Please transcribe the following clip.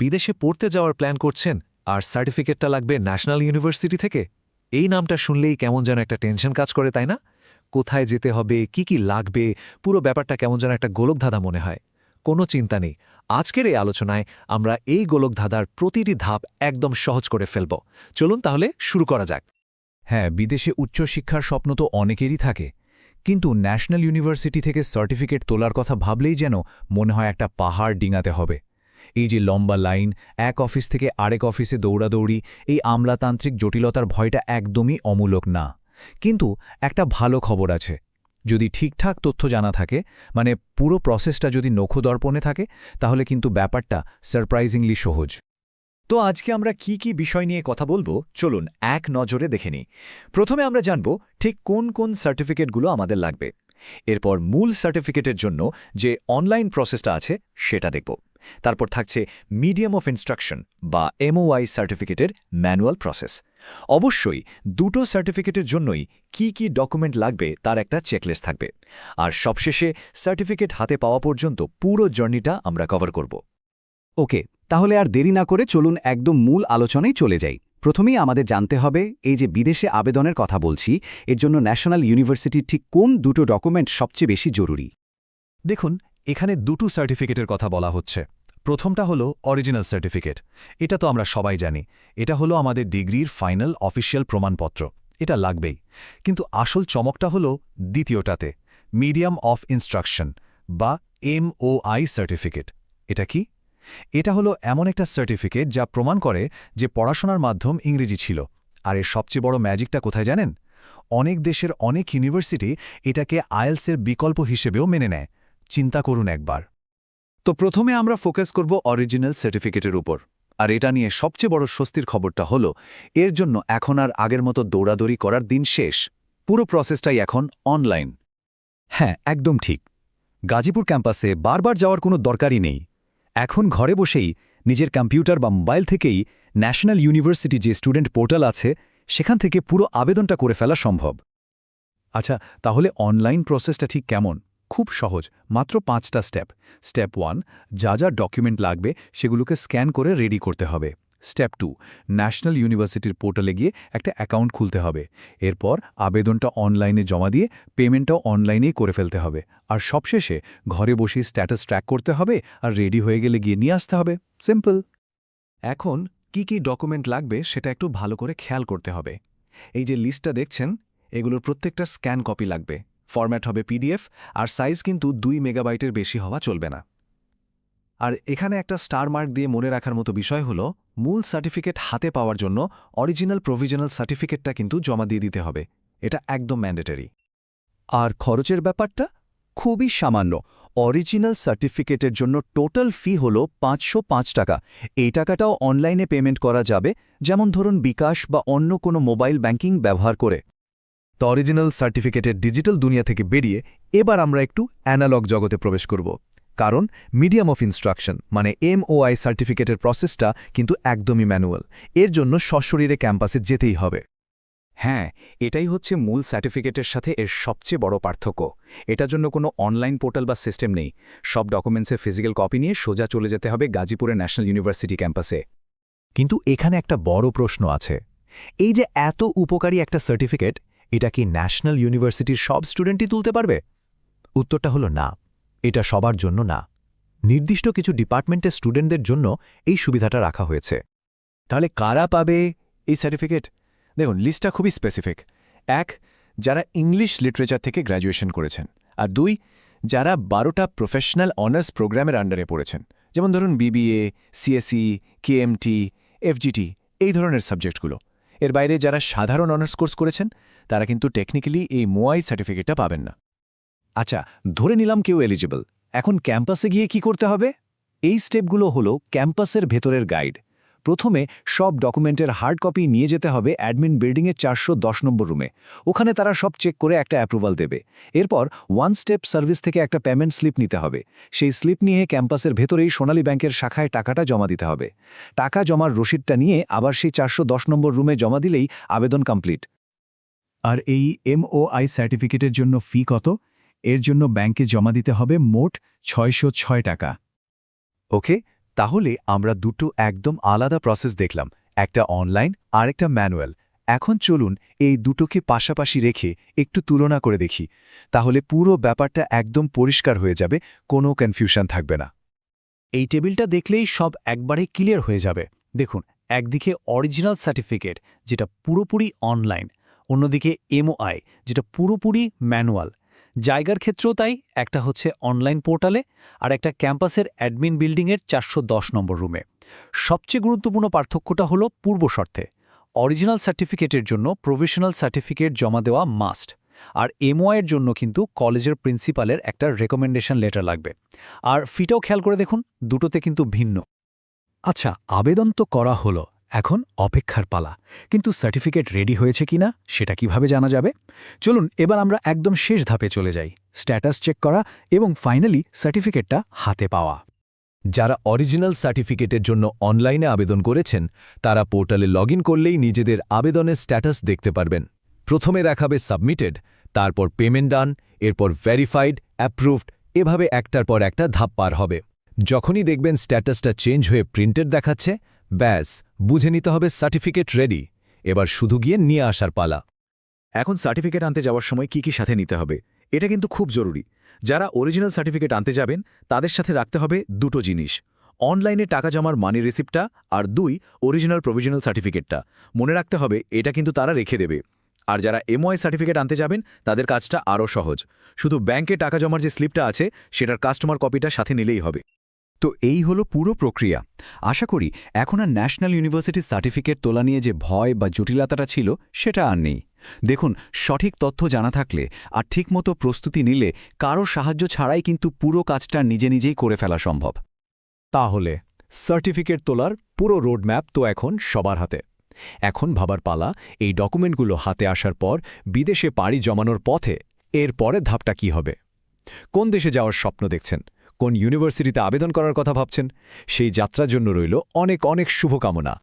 বিদেশে পড়তে যাওয়ার প্ল্যান করছেন আর সার্টিফিকেটটা লাগবে ন্যাশনাল ইউনিভার্সিটি থেকে। এই নামটা শুনলেই কেমন যেন একটা টেনশন কাজ করে, তাই না? কোথায় যেতে হবে, কি কি লাগবে, পুরো ব্যাপারটা কেমন যেন একটা গোলকধাঁধা মনে হয়। কোনো চিন্তা নেই। আজকের এই আলোচনায় আমরা এই গোলকধাঁধার প্রতিটি ধাপ একদম সহজ করে ফেলব। চলুন তাহলে শুরু করা যাক। হ্যাঁ বিদেশে উচ্চশিক্ষার স্বপ্ন তো অনেকেরই থাকে। কিন্তু ন্যাশনাল ইউনিভার্সিটি থেকে সার্টিফিকেট তোলার কথা ভাবলেই যেন মনে হয় একটা পাহাড় ডিঙাতে হবে। এই যে লম্বা লাইন, এক অফিস থেকে আরেক অফিসে দৌড়াদৌড়ি, এই আমলাতান্ত্রিক জটিলতার ভয়টা একদমই অমূলক না। কিন্তু একটা ভালো খবর আছে। যদি ঠিকঠাক তথ্য জানা থাকে মানে পুরো প্রসেসটা যদি নখদর্পণে থাকে, তাহলে কিন্তু ব্যাপারটা সারপ্রাইজিংলি সহজ। তো আজকে আমরা কি কি বিষয় নিয়ে কথা বলব, চলুন এক নজরে দেখে নিই। প্রথমে আমরা জানব, ঠিক কোন কোন সার্টিফিকেটগুলো আমাদের লাগবে। এরপর মূল সার্টিফিকেটের জন্য যে অনলাইন প্রসেসটা আছে, সেটা দেখব। তারপর থাকছে মিডিয়াম অফ ইনস্ট্রাকশন বা এমওআই সার্টিফিকেটের ম্যানুয়াল প্রসেস। অবশ্যই দুটো সার্টিফিকেটের জন্যই কি কি ডকুমেন্ট লাগবে তার একটা চেকলিস্ট থাকবে। আর সবশেষে সার্টিফিকেট হাতে পাওয়া পর্যন্ত পুরো জার্নিটা আমরা কভার করব। ওকে, তাহলে আর দেরি না করে চলুন একদম মূল আলোচনায় চলে যাই। প্রথমেই আমাদের জানতে হবে এই যে বিদেশে আবেদনের কথা বলছি, এর জন্য ন্যাশনাল ইউনিভার্সিটির ঠিক কোন দুটো ডকুমেন্ট সবচেয়ে বেশি জরুরি? দেখুন, এখানে দুটো সার্টিফিকেটের কথা বলা হচ্ছে। প্রথমটা হলো অরিজিনাল সার্টিফিকেট এটা তো আমরা সবাই জানি। এটা হলো আমাদের ডিগ্রির ফাইনাল অফিসিয়াল প্রমাণপত্র। এটা লাগবেই। কিন্তু আসল চমকটা হলো দ্বিতীয়টাতে মিডিয়াম অফ ইনস্ট্রাকশন বা এমওআই সার্টিফিকেট এটা কি? এটা হলো এমন একটা সার্টিফিকেট যা প্রমাণ করে যে পড়াশোনার মাধ্যম ইংরেজি ছিল। আর এর সবচেয়ে বড় ম্যাজিকটা কোথায় জানেন? অনেক দেশের অনেক ইউনিভার্সিটি এটাকে আয়েলসের বিকল্প হিসেবেও মেনে নেয়। চিন্তা করুন একবার। তো প্রথমে আমরা ফোকাস করব অরিজিনাল সার্টিফিকেটের উপর। আর এটা নিয়ে সবচেয়ে বড় স্বস্তির খবরটা হলো, এর জন্য এখন আর আগের মতো দৌড়াদৌড়ি করার দিন শেষ। পুরো প্রসেসটাই এখন অনলাইন হ্যাঁ একদম ঠিক। গাজীপুর ক্যাম্পাসে বারবার যাওয়ার কোনো দরকারই নেই। এখন ঘরে বসেই নিজের কম্পিউটার বা মোবাইল থেকেই ন্যাশনাল ইউনিভার্সিটি যে স্টুডেন্ট পোর্টাল আছে, সেখান থেকে পুরো আবেদনটা করে ফেলা সম্ভব। আচ্ছা তাহলে অনলাইন প্রসেসটা ঠিক কেমন? খুব সহজ, মাত্র পাঁচটা স্টেপ। স্টেপ ওয়ান, যা যা ডকুমেন্ট লাগবে সেগুলোকে স্ক্যান করে রেডি করতে হবে। স্টেপ টু, ন্যাশনাল ইউনিভার্সিটির পোর্টালে গিয়ে একটা অ্যাকাউন্ট খুলতে হবে। এরপর আবেদনটা অনলাইনে জমা দিয়ে পেমেন্টটাও অনলাইনেই করে ফেলতে হবে। আর সবশেষে ঘরে বসেই স্ট্যাটাস ট্র্যাক করতে হবে আর রেডি হয়ে গেলে গিয়ে নিয়ে আসতে হবে। সিম্পল। এখন কি কি ডকুমেন্ট লাগবে সেটা একটু ভালো করে খেয়াল করতে হবে। এই যে লিস্টটা দেখছেন, এগুলোর প্রত্যেকটা স্ক্যান কপি লাগবে। ফরম্যাট হবে পিডিএফ আর সাইজ কিন্তু দুই মেগাবাইটের বেশি হওয়া চলবে না। আর এখানে একটা স্টার মার্ক দিয়ে মনে রাখার মতো বিষয় হলো, মূল সার্টিফিকেট হাতে পাওয়ার জন্য অরিজিনাল প্রভিজনাল সার্টিফিকেটটা কিন্তু জমা দিয়ে দিতে হবে। এটা একদম ম্যান্ডেটারি আর খরচের ব্যাপারটা? খুবই সামান্য। অরিজিনাল সার্টিফিকেটের জন্য টোটাল ফি হল পাঁচশো পাঁচ টাকা। এই টাকাটাও অনলাইনে পেমেন্ট করা যাবে, যেমন ধরুন বিকাশ বা অন্য কোনো মোবাইল ব্যাংকিং ব্যবহার করে। তো অরিজিনাল সার্টিফিকেটের ডিজিটাল দুনিয়া থেকে বেরিয়ে, এবার আমরা একটু অ্যানালগ জগতে প্রবেশ করব। কারণ মিডিয়াম অফ ইনস্ট্রাকশন মানে এমওআই সার্টিফিকেটের প্রসেসটা কিন্তু একদমই ম্যানুয়াল এর জন্য সশরীরে ক্যাম্পাসে যেতেই হবে। হ্যাঁ এটাই হচ্ছে মূল সার্টিফিকেটের সাথে এর সবচেয়ে বড় পার্থক্য। এটার জন্য কোনো অনলাইন পোর্টাল বা সিস্টেম নেই। সব ডকুমেন্টসের ফিজিক্যাল কপি নিয়ে সোজা চলে যেতে হবে গাজীপুরের ন্যাশনাল ইউনিভার্সিটি ক্যাম্পাসে কিন্তু এখানে একটা বড় প্রশ্ন আছে। এই যে এত উপকারী একটা সার্টিফিকেট এটা কি ন্যাশনাল ইউনিভার্সিটির সব স্টুডেন্টই তুলতে পারবে? উত্তরটা হলো না। এটা সবার জন্য না। নির্দিষ্ট কিছু ডিপার্টমেন্টের স্টুডেন্টদের জন্য এই সুবিধাটা রাখা হয়েছে। তাহলে কারা পাবে এই সার্টিফিকেট দেখুন লিস্টটা খুবই স্পেসিফিক এক, যারা ইংলিশ লিটারেচার থেকে গ্র্যাজুয়েশন করেছেন। আর দুই, যারা বারোটা প্রফেশনাল অনার্স প্রোগ্রামের আন্ডারে পড়েছেন। যেমন ধরুন বিবিএ সিএসই কেএমটি এফজিটি এই ধরনের সাবজেক্টগুলো এর বাইরে যারা সাধারণ অনার্স কোর্স করেছেন, তারা কিন্তু টেকনিক্যালি এই মোয়াই সার্টিফিকেটটা পাবেন না। আচ্ছা ধরে নিলাম কেউ এলিজিবল এখন ক্যাম্পাসে গিয়ে কি করতে হবে? এই স্টেপগুলো হলো ক্যাম্পাসের ভেতরের গাইড প্রথমে সব ডকুমেন্টের হার্ড কপি নিয়ে যেতে হবে অ্যাডমিন বিল্ডিংয়ের চারশো দশ নম্বর রুমে ওখানে তারা সব চেক করে একটা অ্যাপ্রুভাল দেবে। এরপর ওয়ান স্টেপ সার্ভিস থেকে একটা পেমেন্ট স্লিপ নিতে হবে। সেই স্লিপ নিয়ে ক্যাম্পাসের ভেতরেই সোনালী ব্যাংকের শাখায় টাকাটা জমা দিতে হবে। টাকা জমার রসিদটা নিয়ে আবার সেই চারশো দশ নম্বর রুমে জমা দিলেই আবেদন কমপ্লিট আর এই এমওআই সার্টিফিকেটের জন্য ফি কত? এর জন্য ব্যাংকে জমা দিতে হবে মোট ছয়শো ছয় টাকা। ওকে, তাহলে আমরা দুটো একদম আলাদা প্রসেস দেখলাম, একটা অনলাইন আর একটা ম্যানুয়াল। এখন চলুন এই দুটোকে পাশাপাশি রেখে একটু তুলনা করে দেখি, তাহলে পুরো ব্যাপারটা একদম পরিষ্কার হয়ে যাবে, কোনো কনফিউশন থাকবে না। এই টেবিলটা দেখলেই সব একবারে ক্লিয়ার হয়ে যাবে। দেখুন, একদিকে অরিজিনাল সার্টিফিকেট যেটা পুরোপুরি অনলাইন অন্যদিকে এমওআই যেটা পুরোপুরি ম্যানুয়াল জায়গার ক্ষেত্রেও তাই, একটা হচ্ছে অনলাইন পোর্টালে আর একটা ক্যাম্পাসের অ্যাডমিন বিল্ডিংয়ের চারশো দশ নম্বর রুমে সবচেয়ে গুরুত্বপূর্ণ পার্থক্যটা হলো পূর্ব শর্তে অরিজিনাল সার্টিফিকেটের জন্য প্রফেশনাল সার্টিফিকেট জমা দেওয়া মাস্ট আর এমওআইয়ের জন্য কিন্তু কলেজের প্রিন্সিপালের একটা রেকমেন্ডেশন লেটার লাগবে। আর ফিটাও খেয়াল করে দেখুন, দুটোতে কিন্তু ভিন্ন। আচ্ছা আবেদন তো করা হলো এখন অপেক্ষার পালা। কিন্তু সার্টিফিকেট রেডি হয়েছে কিনা, সেটা কীভাবে জানা যাবে? চলুন, এবার আমরা একদম শেষ ধাপে চলে যাই। স্ট্যাটাস চেক করা এবং ফাইনালি সার্টিফিকেটটা হাতে পাওয়া। যারা অরিজিনাল সার্টিফিকেটের জন্য অনলাইনে আবেদন করেছেন, তারা পোর্টালে লগ করলেই নিজেদের আবেদনের স্ট্যাটাস দেখতে পারবেন। প্রথমে দেখাবে সাবমিটেড, তারপর পেমেন্ট ডান, এরপর ভেরিফাইড, অ্যাপ্রুভড, এভাবে একটার পর একটা ধাপ পার হবে। যখনই দেখবেন স্ট্যাটাসটা চেঞ্জ হয়ে প্রিন্টেড দেখাচ্ছে ব্যাস, বুঝে নিতে হবে সার্টিফিকেট রেডি। এবার শুধু গিয়ে নিয়ে আসার পালা। এখন সার্টিফিকেট আনতে যাওয়ার সময় কি কি সাথে নিতে হবে, এটা কিন্তু খুব জরুরি। যারা অরিজিনাল সার্টিফিকেট আনতে যাবেন, তাদের সাথে রাখতে হবে দুটো জিনিস। অনলাইনে টাকা জমার মানি রিসিপ্টটা আর দুই অরিজিনাল প্রভিশনাল সার্টিফিকেটটা মনে রাখতে হবে, এটা কিন্তু তারা রেখে দেবে। আর যারা এমওআই সার্টিফিকেট আনতে যাবেন, তাদের কাজটা আরও সহজ। শুধু ব্যাংকে টাকা জমার যে স্লিপটা আছে, সেটার কাস্টমার কপিটা সাথে নিলেই হবে। তো এই হলো পুরো প্রক্রিয়া। আশা করি এখন আর ন্যাশনাল ইউনিভার্সিটির সার্টিফিকেট তোলা নিয়ে যে ভয় বা জটিলতাটা ছিল, সেটা আর নেই। দেখুন, সঠিক তথ্য জানা থাকলে আর ঠিকমতো প্রস্তুতি নিলে কারও সাহায্য ছাড়াই কিন্তু পুরো কাজটা নিজে নিজেই করে ফেলা সম্ভব। তাহলে, সার্টিফিকেট তোলার পুরো রোডম্যাপ তো এখন সবার হাতে। এখন ভাবার পালা, এই ডকুমেন্টগুলো হাতে আসার পর বিদেশে পাড়ি জমানোর পথে এর পরের ধাপটা কি হবে? কোন দেশে যাওয়ার স্বপ্ন দেখছেন? কোন ইউনিভার্সিটিতে আবেদন করার কথা ভাবছেন সেই যাত্রার জন্য রইল অনেক অনেক শুভকামনা।